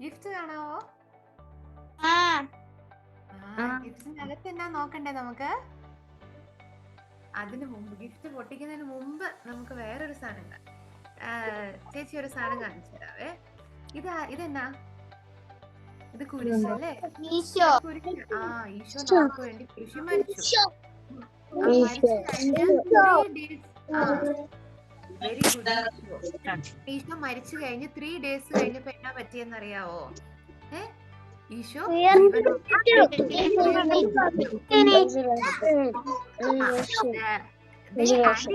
Gift കാണാവോ? ഗിഫ്റ്റിനകത്ത് എന്നാ നോക്കണ്ടേ നമുക്ക്? അതിന് മുമ്പ് ഗിഫ്റ്റ് പൊട്ടിക്കുന്നതിന് മുമ്പ് നമുക്ക് വേറൊരു സാധനം ചേച്ചി ഒരു സാധനം കാണിച്ചു തരാവേ. ഇതാ ഇതെന്നാ? ഇത് കുരിശല്ലേ ആ ഈശോ നമുക്ക് വേണ്ടി കുരിശ് മരിച്ചു. വെരി ഗുഡ് ഈശോ മരിച്ചു കഴിഞ്ഞ് ത്രീ ഡേയ്സ് കഴിഞ്ഞപ്പോ എന്നാ പറ്റിയെന്നറിയാവോ ഏ? ഈശോ?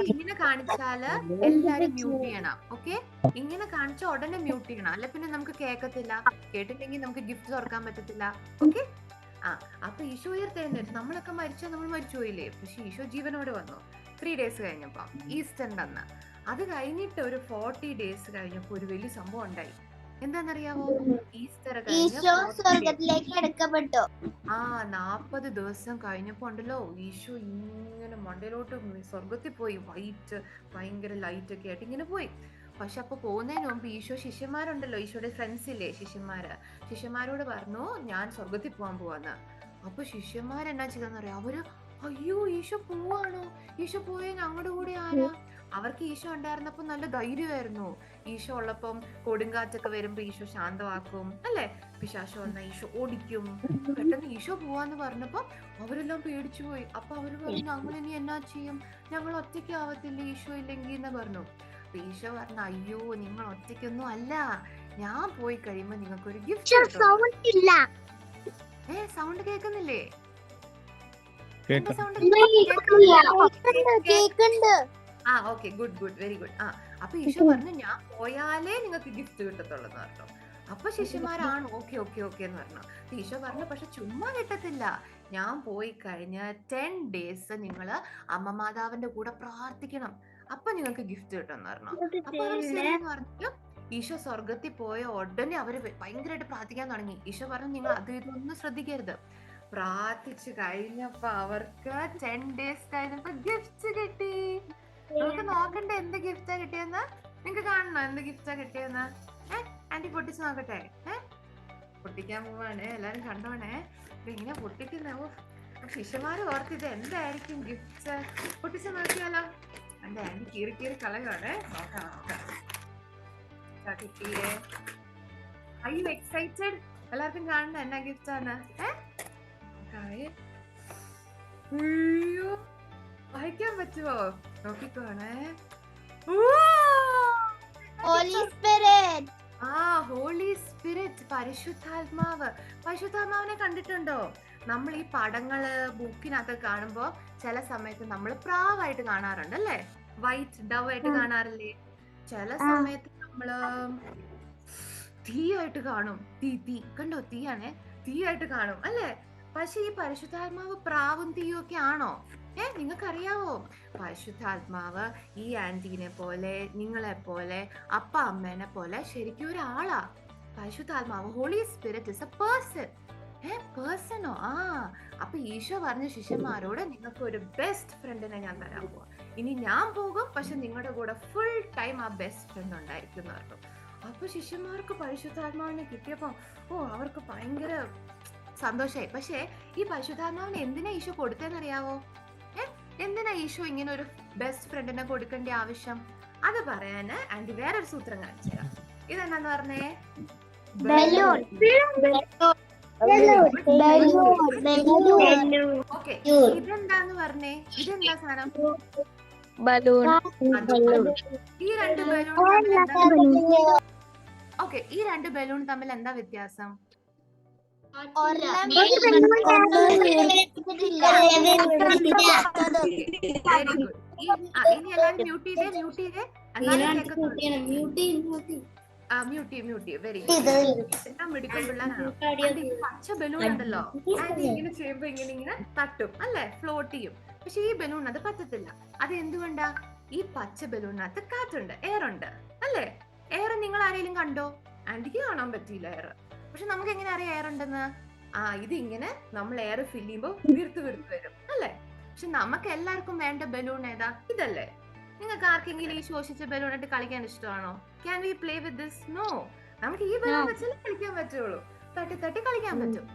ഇങ്ങനെ കാണിച്ചാൽ എല്ലാരും മ്യൂട്ട് ചെയ്യണം ഓക്കെ ഇങ്ങനെ കാണിച്ച ഉടനെ മ്യൂട്ട് ചെയ്യണം. അല്ല പിന്നെ നമുക്ക് കേക്കത്തില്ല കേട്ടില്ലെങ്കിൽ നമുക്ക് ഗിഫ്റ്റ് തുറക്കാൻ പറ്റത്തില്ല ഓക്കെ ആ അപ്പൊ ഈശോ ഉയർത്തെഴുന്നേറ്റ്. നമ്മളൊക്കെ മരിച്ചാൽ നമ്മൾ മരിച്ചു പോയില്ലേ? പക്ഷെ ഈശോ ജീവനോടെ വന്നു. ത്രീ ഡേയ്സ് കഴിഞ്ഞപ്പോ ഈസ്റ്ററിന്റെ അന്ന് അത് കഴിഞ്ഞിട്ട് ഒരു ഫോർട്ടി ഡേയ്സ് കഴിഞ്ഞപ്പോ ഒരു വലിയ സംഭവം ഉണ്ടായി. എന്താണെന്നറിയാമോ ഈസ്റ്റർ കഴിഞ്ഞ ആ നാപ്പത് ദിവസം കഴിഞ്ഞപ്പോ ഉണ്ടല്ലോ ഈശോ ഇങ്ങനെ മണ്ടയിലോട്ട് സ്വർഗത്തിൽ പോയി. വൈറ്റ് ഭയങ്കര ലൈറ്റ് ഒക്കെ ആയിട്ട് ഇങ്ങനെ പോയി. പക്ഷെ അപ്പൊ പോകുന്നതിന് മുമ്പ് ഈശോ ശിഷ്യന്മാരുണ്ടല്ലോ ഈശോയുടെ ഫ്രണ്ട്സ് ഇല്ലേ ശിഷ്യന്മാര്? ശിഷ്യന്മാരോട് പറഞ്ഞു ഞാൻ സ്വർഗത്തിൽ പോകാൻ പോവാന്ന്. അപ്പൊ ശിഷ്യന്മാരെന്നാ ചെയ്തെന്നറിയാം അവർ അയ്യോ ഈശോ പോവാണോ? ഈശോ പോയ ഞങ്ങളുടെ കൂടെ ആരാ? അവർക്ക് ഈശോ ഉണ്ടായിരുന്നപ്പോൾ നല്ല ധൈര്യമായിരുന്നു. ഈശോ ഉള്ളപ്പം കൊടുങ്കാറ്റൊക്കെ വരുമ്പോ ഈശോ ശാന്തമാക്കും അല്ലെ? പിശാശോ വന്ന ഈശോ ഓടിക്കും. പെട്ടെന്ന് ഈശോ പോവാന്ന് പറഞ്ഞപ്പോ അവരെല്ലാം പേടിച്ചു പോയി. അപ്പൊ അവർ പറഞ്ഞു ഞങ്ങൾ ഇനി എന്നാ ചെയ്യും? ഞങ്ങൾ ഒറ്റയ്ക്ക് ആവത്തില്ല ഈശോ ഇല്ലെങ്കിൽ? എന്ന് പറഞ്ഞു. അപ്പൊ ഈശോ പറഞ്ഞു അയ്യോ നിങ്ങൾ ഒറ്റയ്ക്കൊന്നും അല്ല. ഞാൻ പോയി കഴിയുമ്പോ നിങ്ങൾക്ക് ഒരു ഗിഫ്റ്റ് ഇല്ല. ഏ സൗണ്ട് കേൾക്കുന്നില്ലേ സൗണ്ട് കേക്കുണ്ട് ആ okay good good very good. ആ അപ്പൊ ഈശോ പറഞ്ഞു ഞാൻ പോയാലേ നിങ്ങൾക്ക് ഗിഫ്റ്റ് കിട്ടത്തുള്ളൂ എന്ന് പറഞ്ഞു. അപ്പൊ ശിഷ്യന്മാരാണ് ഓക്കെ ഓക്കെ ഓക്കെ എന്ന് പറഞ്ഞു. ഈശോ പറഞ്ഞു പക്ഷെ ചുമ്മാ കിട്ടത്തില്ല. ഞാൻ പോയി കഴിഞ്ഞ ടെൻ ഡേയ്സ് നിങ്ങൾ അമ്മ മാതാവിന്റെ കൂടെ പ്രാർത്ഥിക്കണം. അപ്പൊ നിങ്ങൾക്ക് ഗിഫ്റ്റ് കിട്ടുമെന്ന് പറഞ്ഞു. അപ്പൊ ശരിയെന്ന് പറഞ്ഞിട്ട് ഈശോ സ്വർഗത്തിൽ പോയ ഉടനെ അവർ ഭയങ്കരമായിട്ട് പ്രാർത്ഥിക്കാൻ തുടങ്ങി. ഈശോ പറഞ്ഞു നിങ്ങൾ അത് ഇതൊന്നും ശ്രദ്ധിക്കരുത്. പ്രാർത്ഥിച്ചു കഴിഞ്ഞപ്പോ അവർക്ക് ടെൻ ഡേയ്സ് കഴിഞ്ഞപ്പോ ഗിഫ്റ്റ് കിട്ടി. നോക്കണ്ടേ എന്ത് ഗിഫ്റ്റാ കിട്ടിയെന്ന്? നിങ്ങക്ക് കാണണോ എന്ത് ഗിഫ്റ്റാ കിട്ടിയെന്ന്? ഏഹ് ആന്റി പൊട്ടിച്ച് നോക്കട്ടെ. ഏഹ് പൊട്ടിക്കാൻ പോവാണ് എല്ലാരും കണ്ടോണേ. ഇങ്ങനെ പൊട്ടിക്കുന്ന ശിഷ്യമാര് ഓർത്ത് ഇത് എന്തായിരിക്കും ഗിഫ്റ്റ് പൊട്ടിച്ച് നോക്കിയാലോ? എന്റെ ആന്റി കീറി കീറി കളയാണ് നോക്കാം നോക്കാം. കിട്ടിയേ. ഐ യു എക്സൈറ്റഡ് എല്ലാവർക്കും കാണണ്ട എന്നാ ഗിഫ്റ്റ് ആണ് ഏ? നോക്കാവേ. വായിക്കാൻ പറ്റുമോ നോക്കിക്കോണേ. ഹോളി സ്പിരിറ്റ് ആ ഹോളി സ്പിരിറ്റ് പരിശുദ്ധാത്മാവ്. പരിശുദ്ധാത്മാവിനെ കണ്ടിട്ടുണ്ടോ? നമ്മൾ ഈ പടങ്ങൾ ബുക്കിനകത്ത് കാണുമ്പോ ചില സമയത്ത് നമ്മൾ പ്രാവായിട്ട് കാണാറുണ്ട് അല്ലേ? വൈറ്റ് ഡവ് ആയിട്ട് കാണാറില്ലേ? ചില സമയത്ത് നമ്മൾ തീ ആയിട്ട് കാണും. തീ തീ. കണ്ടോ? തീയാണേ. തീ ആയിട്ട് കാണും അല്ലേ? പക്ഷെ ഈ പരിശുദ്ധാത്മാവ് പ്രാവും തീയും ഒക്കെ ആണോ? ഏ നിങ്ങൾക്കറിയാവോ പരിശുദ്ധാത്മാവ് ഈ ആന്റീനെ പോലെ നിങ്ങളെ പോലെ അപ്പ അമ്മേനെ പോലെ ശരിക്കും ഒരാളാ. പരിശുദ്ധാത്മാവ് Holy Spirit is a person a പേഴ്സണോ ആ. അപ്പൊ ഈശോ പറഞ്ഞ ശിഷ്യന്മാരോട് നിങ്ങൾക്ക് ഒരു ബെസ്റ്റ് ഫ്രണ്ടിനെ ഞാൻ തരാൻ പോവാ. ഇനി ഞാൻ പോകും പക്ഷെ നിങ്ങളുടെ കൂടെ ഫുൾ ടൈം ആ ബെസ്റ്റ് ഫ്രണ്ട് ഉണ്ടായിരിക്കും എന്ന് അപ്പൊ ശിഷ്യന്മാർക്ക് പരിശുദ്ധാത്മാവിനെ കിട്ടിയപ്പോ ഓ അവർക്ക് ഭയങ്കര സന്തോഷായി. പക്ഷേ ഈ പരിശുദ്ധാത്മാവിനെ എന്തിനാ ഈശോ കൊടുത്തേന്നറിയാവോ എന്തിനാ ഈശോ ഇങ്ങനെ ഒരു ബെസ്റ്റ് ഫ്രണ്ടിനെ കൊടുക്കേണ്ട ആവശ്യം? അത് പറയാന് ആന്റി വേറൊരു സൂത്രം കാണിച്ചു തരാം. ഇതെന്താന്ന് പറഞ്ഞേ? ബലൂൺ ഓക്കെ ഇതെന്താന്ന് പറഞ്ഞേ? ഇതെന്താ സാധനം? ബലൂൺ ഈ രണ്ട് ബലൂൺ ഓക്കെ ഈ രണ്ട് ബലൂൺ തമ്മിൽ എന്താ വ്യത്യാസം? മ്യൂട്ട് ചെയ്തേ മ്യൂട്ട് ചെയ്തേ മ്യൂട്ട് മ്യൂട്ട് വെരി എല്ലാം പിള്ളേരാണ് പച്ച ബലൂൺ ഉണ്ടല്ലോ ഇങ്ങനെ ചെയ്യുമ്പോ ഇങ്ങനെ ഇങ്ങനെ തട്ടും അല്ലെ ഫ്ലോട്ട് ചെയ്യും പക്ഷെ ഈ ബലൂൺ അത് പറ്റത്തില്ല അത് എന്തുകൊണ്ടാ ഈ പച്ച ബലൂണിനകത്ത് കാറ്റുണ്ട് എയർ ഉണ്ട് അല്ലേ എയർ നിങ്ങൾ ആരെങ്കിലും കണ്ടോ ആന്റിക്ക് കാണാൻ പറ്റിയില്ല എയർ പക്ഷെ നമുക്ക് എങ്ങനെ അറിയാം എയർ ഉണ്ടെന്ന്? ആ ഇതിങ്ങനെ നമ്മൾ എയർ ഫിൽ ചെയ്യുമ്പോൾ വീർത്ത് വീർത്ത് വരും അല്ലേ? പക്ഷെ നമുക്ക് എല്ലാവർക്കും വേണ്ട ബലൂൺ ഏതാ? ഇതല്ലേ. നിങ്ങൾക്ക് ആർക്കെങ്കിലും ഈ ശോഷിച്ച ബലൂൺ ആയിട്ട് കളിക്കാൻ ഇഷ്ടമാണോ? Can we play with this no നമുക്ക് ഈ ബലൂൺ വെച്ചാലേ കളിക്കാൻ പറ്റുള്ളൂ. തട്ടി തട്ടി കളിക്കാൻ പറ്റും.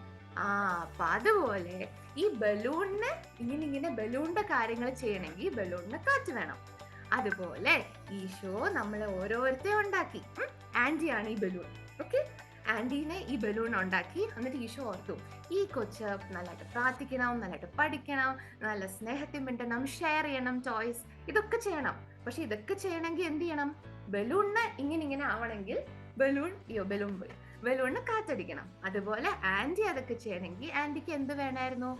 ആ അപ്പൊ അതുപോലെ ഈ ബലൂണിന് ഇങ്ങനെ ഇങ്ങനെ ബലൂണിന്റെ കാര്യങ്ങൾ ചെയ്യണമെങ്കിൽ ബലൂണിന് കാറ്റ് വേണം. അതുപോലെ ഈ ഷോ നമ്മളെ ഓരോരുത്തരും ഉണ്ടാക്കി. ആന്റിയാണ് ഈ ബലൂൺ ഓക്കെ ആന്റീനെ ഈ ബലൂൺ ഉണ്ടാക്കി എന്നിട്ട് ഈശോ ഓർത്തു ഈ കൊച്ച് നല്ലതായിട്ട് പ്രാർത്ഥിക്കണം നല്ലതായിട്ട് പഠിക്കണം നല്ല സ്നേഹത്തിൽ മിണ്ടണം ഷെയർ ചെയ്യണം ചോയ്സ് ഇതൊക്കെ ചെയ്യണം. പക്ഷെ ഇതൊക്കെ ചെയ്യണമെങ്കിൽ എന്ത് ചെയ്യണം? ബലൂണിന് ഇങ്ങനെ ഇങ്ങനെ ആവണമെങ്കിൽ ബലൂൺ അയ്യോ ബലൂൺ ബലൂണിന് കാറ്റടിക്കണം. അതുപോലെ ആന്റി അതൊക്കെ ചെയ്യണമെങ്കിൽ ആന്റിക്ക് എന്ത് വേണമായിരുന്നു?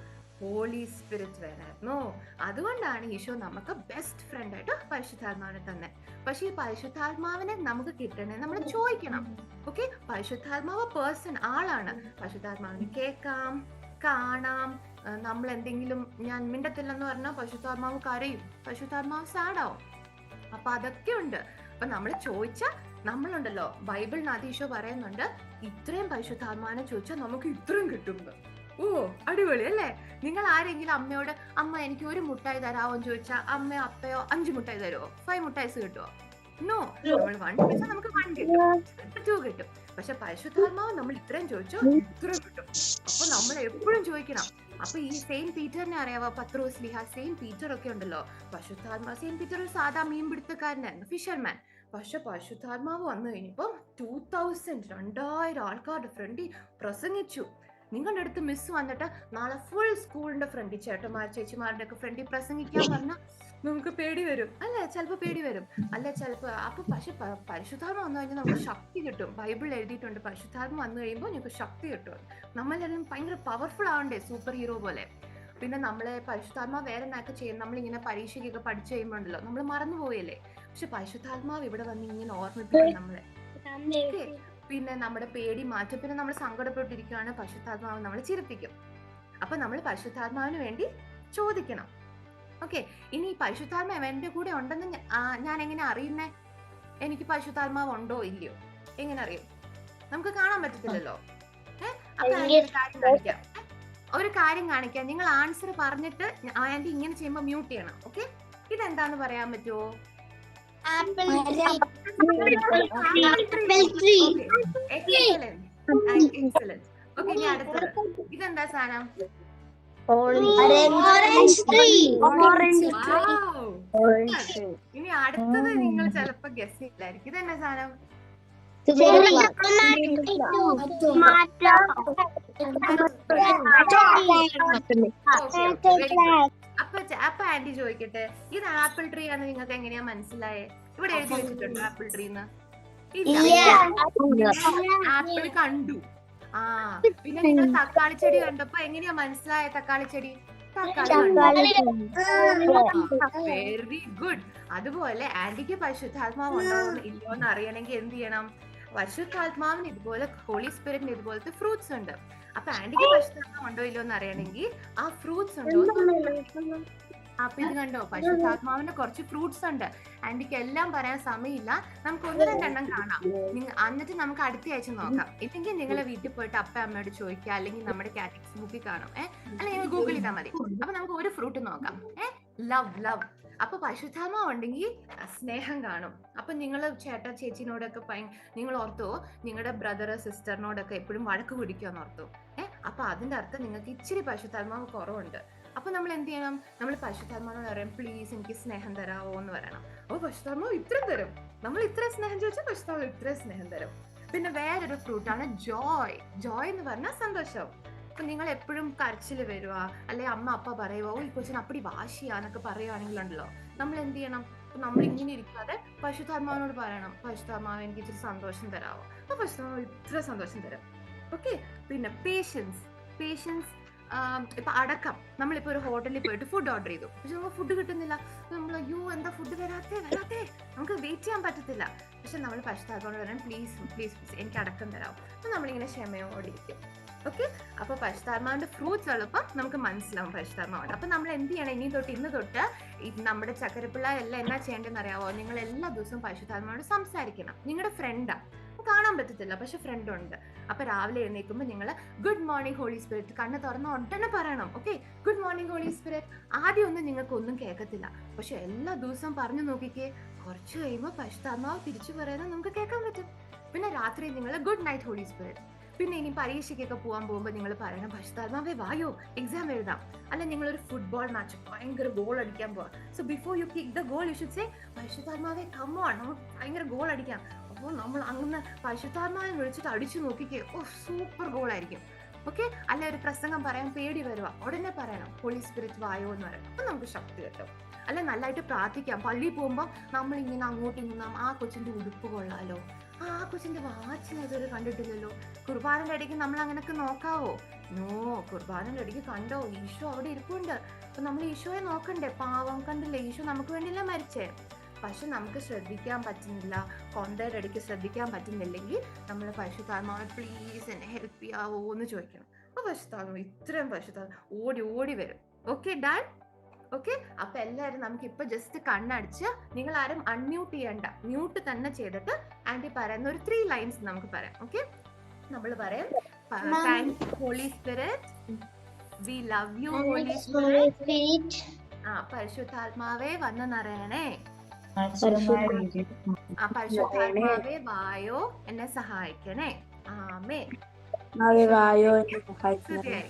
ഹോളി സ്പിരിറ്റ് വേണമായിരുന്നു. അതുകൊണ്ടാണ് ഈശോ നമുക്ക് ബെസ്റ്റ് ഫ്രണ്ട് ആയിട്ട് പരിശുദ്ധാത്മാവിനെ തന്നെ. പക്ഷെ ഈ പരിശുദ്ധാത്മാവിനെ നമുക്ക് കിട്ടണേ നമ്മൾ ചോദിക്കണം. ഓക്കെ പരിശുദ്ധാത്മാവ് പേഴ്സൺ ആളാണ്. പരിശുദ്ധാത്മാവിന് കേൾക്കാം കാണാം. നമ്മൾ എന്തെങ്കിലും ഞാൻ മിണ്ടത്തില്ലെന്ന് പറഞ്ഞാൽ പരിശുദ്ധാത്മാവ് കരയും. പരിശുദ്ധാത്മാവ് സാഡാവും അപ്പൊ അതൊക്കെ ഉണ്ട്. അപ്പൊ നമ്മൾ ചോദിച്ചാൽ നമ്മളുണ്ടല്ലോ. ബൈബിളിനകത്ത് ഈശോ പറയുന്നുണ്ട് ഇത്രയും പരിശുദ്ധാത്മാവിനെ ചോദിച്ചാൽ നമുക്ക് ഇത്രയും കിട്ടും ഓ അടിപൊളി അല്ലേ? നിങ്ങൾ ആരെങ്കിലും അമ്മയോട് അമ്മ എനിക്ക് ഒരു മുട്ടായി തരാമോ എന്ന് ചോദിച്ചാൽ അമ്മയോ അപ്പയോ അഞ്ച് മുട്ടായി തരുമോ ഫൈവ് മുട്ടായിസ് കിട്ടുമോ നോ നമ്മൾ വൺ ചോദിച്ചാൽ നമുക്ക് വൺ കിട്ടും. ടു കിട്ടും. പക്ഷെ പരിശുദ്ധാത്മാവ് നമ്മൾ ഇത്രയും ചോദിച്ചോ ഇത്രയും കിട്ടും. അപ്പൊ നമ്മൾ എപ്പോഴും ചോദിക്കണം അപ്പൊ ഈ സെയിം പീറ്ററിനെ അറിയാവോ? പത്രോസ് ലിഹ സെയിം പീറ്റർ ഒക്കെ ഉണ്ടല്ലോ. പശുദ്ധാത്മാവ് സെയിം പീറ്റർ ഒരു സാധാ മീൻ പിടുത്തക്കാരനായിരുന്നു ഫിഷർമാൻ പക്ഷെ പശുദ്ധാത്മാവ് വന്നു കഴിഞ്ഞപ്പോ ടൂ തൗസൻഡ് രണ്ടായിരം ആൾക്കാരുടെ ഫ്രണ്ടിൽ പ്രസംഗിച്ചു. നിങ്ങളുടെ അടുത്ത് മിസ് വന്നിട്ട് നാളെ ഫുൾ സ്കൂളിന്റെ ഫ്രണ്ടി ചേട്ടന്മാർ ചേച്ചിമാരുടെ ഒക്കെ ഫ്രണ്ടി പ്രസംഗിക്കാൻ പറഞ്ഞാൽ നമുക്ക് പേടി വരും. അല്ലെ? ചിലപ്പോ പേടി വരും. അല്ലെ ചിലപ്പോ? അപ്പൊ പക്ഷെ പരിശുദ്ധാത്മ വന്നു കഴിഞ്ഞാൽ നമുക്ക് ശക്തി കിട്ടും. ബൈബിൾ എഴുതിയിട്ടുണ്ട്. പരിശുദ്ധാത്മ വന്നു കഴിയുമ്പോൾ നിങ്ങൾക്ക് ശക്തി കിട്ടും. നമ്മളെല്ലാം ഭയങ്കര പവർഫുൾ ആവണ്ടേ സൂപ്പർ ഹീറോ പോലെ? പിന്നെ നമ്മളെ പരിശുദ്ധാത്മ വേറെ എന്നൊക്കെ ചെയ്യും? നമ്മളിങ്ങനെ പരീക്ഷയ്ക്കൊക്കെ പഠിച്ചു കഴിയുമ്പോണ്ടല്ലോ നമ്മൾ മറന്നു പോയല്ലേ പക്ഷെ പരിശുദ്ധാത്മാവ് ഇവിടെ വന്ന് ഇങ്ങനെ ഓർമ്മിപ്പിക്കും നമ്മളെ. പിന്നെ നമ്മുടെ പേടി മാറ്റും. പിന്നെ നമ്മൾ സങ്കടപ്പെട്ടിരിക്കുകയാണ് പരിശുദ്ധാത്മാവ് നമ്മൾ ചിരിപ്പിക്കും. അപ്പൊ നമ്മൾ പരിശുദ്ധാത്മാവിന് വേണ്ടി ചോദിക്കണം. ഓക്കെ ഇനി ഈ പരിശുദ്ധാത്മാവ് എന്റെ കൂടെ ഉണ്ടെന്ന് ഞാൻ എങ്ങനെ അറിയുന്നേ? എനിക്ക് പരിശുദ്ധാത്മാവ് ഉണ്ടോ ഇല്ലയോ? എങ്ങനെ അറിയും? നമുക്ക് കാണാൻ പറ്റത്തില്ലല്ലോ? ഏഹ് അപ്പൊ ആന്റി ഒരു കാര്യം കാണിക്കാം? ഒരു കാര്യം കാണിക്കാം. നിങ്ങൾ ആൻസർ പറഞ്ഞിട്ട് ആന്റി ഇങ്ങനെ ചെയ്യുമ്പോൾ മ്യൂട്ട് ചെയ്യണം. ഓക്കെ? ഇതെന്താന്ന് പറയാൻ പറ്റുമോ ആപ്പിൾ എക്സലന്റ് എക്സലന്റ് ഓക്കെ ഇനി അടുത്തത്. ഇതെന്താ സാധനം. ഇനി അടുത്തത് നിങ്ങൾ ചിലപ്പോ ഗസ് ചെയ്യില്ലായിരിക്കും ഇതെന്നെ സാധനം? good. അപ്പൊ അപ്പൊ ആന്റി ചോദിക്കട്ടെ ഇത് ആപ്പിൾ ട്രീ ആണ് നിങ്ങൾക്ക് എങ്ങനെയാ മനസ്സിലായേ? ഇവിടെ എഴുതി വെച്ചിട്ടുണ്ടോ ആപ്പിൾ ട്രീ എന്ന് ആപ്പിൾ കണ്ടു. ആ പിന്നെ നിങ്ങൾ തക്കാളി ചെടി കണ്ടപ്പോ എങ്ങനെയാ മനസ്സിലായ തക്കാളി ചെടി? തക്കാളി വെരി ഗുഡ് അതുപോലെ ആന്റിക്ക് പരിശുദ്ധാത്മാവ് ഉണ്ടോ ഇല്ലയോ എന്ന് അറിയണമെങ്കിൽ എന്ത് ചെയ്യണം? പരിശുദ്ധാത്മാവിന് ഇതുപോലെ ഹോളി സ്പിരിറ്റിന് ഇതുപോലത്തെ ഫ്രൂട്ട്സ് ഉണ്ട്. അപ്പൊ ആന്റിക്ക് പരിശുദ്ധാത്മാവ് ഉണ്ടോ ഇല്ലോ എന്ന് അറിയണമെങ്കിൽ ആ ഫ്രൂട്ട്സ് ഉണ്ടോ? അപ്പൊ ഇത് കണ്ടോ? പരിശുദ്ധാത്മാവിന് കുറച്ച് ഫ്രൂട്ട്സ് ഉണ്ട്. ആന്റിക്ക് എല്ലാം പറയാൻ സമയമില്ല. നമുക്ക് ഒന്ന് രണ്ടെണ്ണം കാണാം. എന്നിട്ട് നമുക്ക് അടുത്ത ആഴ്ച നോക്കാം. ഇല്ലെങ്കിൽ നിങ്ങളെ വീട്ടിൽ പോയിട്ട് അപ്പ അമ്മയോട് ചോദിക്കുക. അല്ലെങ്കിൽ നമ്മുടെ കാറ്റക്സ് ബുക്കിൽ കാണാം. ഏഹ് അല്ലെങ്കിൽ ഗൂഗിൾ ചെയ്താൽ മതി. അപ്പൊ നമുക്ക് ഒരു ഫ്രൂട്ട് നോക്കാം. ഏഹ് ലവ് ലവ് അപ്പൊ പരിശുദ്ധാത്മാവ് ഉണ്ടെങ്കിൽ സ്നേഹം കാണും. അപ്പൊ നിങ്ങൾ ചേട്ടാ ചേച്ചിനോടൊക്കെ ഭയ നിങ്ങൾ ഓർത്തോ നിങ്ങളുടെ ബ്രദർ സിസ്റ്ററിനോടൊക്കെ എപ്പോഴും വഴക്ക് പിടിക്കുമെന്ന് ഓർത്തോ? ഏഹ് അപ്പൊ അതിന്റെ അർത്ഥം നിങ്ങൾക്ക് ഇച്ചിരി പരിശുദ്ധാത്മാവ് കുറവുണ്ട്. അപ്പൊ നമ്മൾ എന്ത് ചെയ്യണം? നമ്മൾ പരിശുദ്ധാത്മാവെന്ന് പറയാം പ്ലീസ് എനിക്ക് സ്നേഹം തരാവോ എന്ന് പറയണം. അപ്പൊ പരിശുദ്ധാത്മാവ് ഇത്രയും തരും. നമ്മൾ ഇത്ര സ്നേഹം ചോദിച്ചാൽ പരിശുദ്ധാത്മാവ് ഇത്ര സ്നേഹം തരും. പിന്നെ വേറൊരു ഫ്രൂട്ടാണ് ജോയ് ജോയ് എന്ന് പറഞ്ഞാൽ സന്തോഷം. അപ്പൊ നിങ്ങൾ എപ്പോഴും കരച്ചിൽ വരുക അല്ലെ അമ്മ അപ്പ പറയുവോ "ഓ, ഈ കൊച്ചിന് അപ്പടി വാശിയാന്നൊക്കെ പറയുകയാണെങ്കിലുണ്ടല്ലോ നമ്മൾ എന്ത് ചെയ്യണം നമ്മൾ ഇങ്ങനെ ഇരിക്കാതെ പശുധാത്മാവിനോട് പറയണം പശുധാത്മാവ് എനിക്ക് ഇച്ചിരി സന്തോഷം തരാവോ? അപ്പൊ പശുധാത്മാവ് ഇത്ര സന്തോഷം തരാം. ഓക്കെ? പിന്നെ പേഷ്യൻസ് പേഷ്യൻസ് ഇപ്പൊ അടക്കം. നമ്മളിപ്പോ ഒരു ഹോട്ടലിൽ പോയിട്ട് ഫുഡ് ഓർഡർ ചെയ്തു. പക്ഷെ നമുക്ക് ഫുഡ് കിട്ടുന്നില്ല. നമ്മൾ അയ്യോ എന്താ ഫുഡ് വരാത്തേ വരാത്തേ? നമുക്ക് വെയിറ്റ് ചെയ്യാൻ പറ്റത്തില്ല. പക്ഷെ നമ്മൾ പശുധാത്മാവോട് പറയാൻ പ്ലീസ് പ്ലീസ് പ്ലീസ് എനിക്ക് അടക്കം തരാം അപ്പൊ നമ്മളിങ്ങനെ ക്ഷമയോടെ ഇരിക്കും ഓക്കെ അപ്പൊ പശുതാർമാവിന്റെ ഫ്രൂട്ട്സ് ഉള്ളപ്പോൾ നമുക്ക് മനസ്സിലാവും പശുധാത്മാവുണ്ട് അപ്പൊ നമ്മൾ എന്ത് ചെയ്യണം? ഇനി തൊട്ട് ഇന്ന് തൊട്ട് നമ്മുടെ ചക്കരപ്പിള്ള എല്ലാം എന്നാ ചെയ്യേണ്ടതെന്ന് അറിയാവോ? നിങ്ങൾ എല്ലാ ദിവസവും പശുധാത്മാവോട് സംസാരിക്കണം. നിങ്ങളുടെ ഫ്രണ്ടാ കാണാൻ പറ്റത്തില്ല പക്ഷെ ഫ്രണ്ട് ഉണ്ട്. അപ്പൊ രാവിലെ എഴുന്നേൽക്കുമ്പോൾ നിങ്ങൾ ഗുഡ് മോർണിംഗ് ഹോളി സ്പിരിറ്റ് കണ്ണ് തുറന്ന് ഉടനെ പറയണം okay good morning Holy Spirit ആദ്യം ഒന്നും നിങ്ങൾക്ക് ഒന്നും കേൾക്കത്തില്ല. പക്ഷെ എല്ലാ ദിവസവും പറഞ്ഞു നോക്കിക്കേ. കുറച്ച് കഴിയുമ്പോൾ പശുതാർമാവ് തിരിച്ചു പറയുന്നത് നമുക്ക് കേൾക്കാൻ പറ്റും. പിന്നെ രാത്രി നിങ്ങൾ ഗുഡ് നൈറ്റ് ഹോളി സ്പിരിറ്റ് പിന്നെ ഇനി പരീക്ഷയ്ക്കൊക്കെ പോകാൻ പോകുമ്പോൾ നിങ്ങൾ പറയണം പശുത്താത്മാവേ വായോ എക്സാം എഴുതാം. നിങ്ങൾ ഒരു ഫുട്ബോൾ മാച്ച് ഭയങ്കര ഗോൾ അടിക്കാൻ പോവാം. So before you kick the goal you should say പശുത്താത്മാവേ come on നമുക്ക് ഭയങ്കര ഗോൾ അടിക്കാം. അപ്പോൾ നമ്മൾ അങ്ങനെ പശുത്താത്മാവിനെ വിളിച്ചിട്ട് അടിച്ചു നോക്കിക്കേ ഓ സൂപ്പർ ഗോൾ ആയിരിക്കും. ഓക്കെ അല്ല ഒരു പ്രസംഗം പറയാൻ പേടി വരുക ഉടനെ പറയണം ഹോളി സ്പിരിറ്റ് വായോ എന്ന് പറയണം. അപ്പം നമുക്ക് ശക്തി കിട്ടും. അല്ല നല്ലതായിട്ട് പ്രാർത്ഥിക്കാം. പള്ളിയിൽ പോകുമ്പോൾ നമ്മൾ ഇങ്ങനെ അങ്ങോട്ടും ഇങ്ങനെ ആ കൊച്ചിന്റെ ഉടുപ്പ് കൊള്ളാലോ. ആ കൊച്ചിന്റെ വാച്ചിനെ ഇതുവരെ കണ്ടിട്ടില്ലല്ലോ. കുർബാനന്റെ ഇടയ്ക്ക് നമ്മൾ അങ്ങനൊക്കെ നോക്കാവോ? നോ കുർബാനന്റെ ഇടയ്ക്ക് കണ്ടോ? ഈശോ അവിടെ ഇരിപ്പുണ്ട്. അപ്പൊ നമ്മൾ ഈശോയെ നോക്കണ്ടേ? പാവം കണ്ടില്ലേ? ഈശോ നമുക്ക് വേണ്ടിയില്ല മരിച്ചേ? പക്ഷെ നമുക്ക് ശ്രദ്ധിക്കാൻ പറ്റുന്നില്ല. കൊന്തയുടെ ഇടയ്ക്ക് ശ്രദ്ധിക്കാൻ പറ്റുന്നില്ലെങ്കിൽ നമ്മൾ പശുത്താത്മാവെ പ്ലീസ് എന്നെ ഹെൽപ്പ് ചെയ്യാവോ? എന്ന് ചോദിക്കണം. അപ്പൊ പശുത്താത്മാവ് ഇത്രയും പശുത്താൽ ഓടി ഓടി വരും. ഓക്കെ ഡൺ ഓക്കെ അപ്പൊ എല്ലാവരും നമുക്ക് ഇപ്പൊ ജസ്റ്റ് കണ്ണടിച്ച് നിങ്ങൾ ആരും അൺമ്യൂട്ട് ചെയ്യണ്ട. മ്യൂട്ട് തന്നെ ചെയ്തിട്ട് ആന്റി പറയുന്ന ഒരു ത്രീ ലൈൻസ് നമുക്ക് പറയാം ഓക്കെ നമ്മൾ പറയാം. Holy spirit we love you holy spirit ആ പരിശുദ്ധാത്മാവേ വന്ന് നിറയണേ. ആ പരിശുദ്ധാത്മാവേ വായോ എന്നെ സഹായിക്കണേ. ആമേ വായോ എന്നെ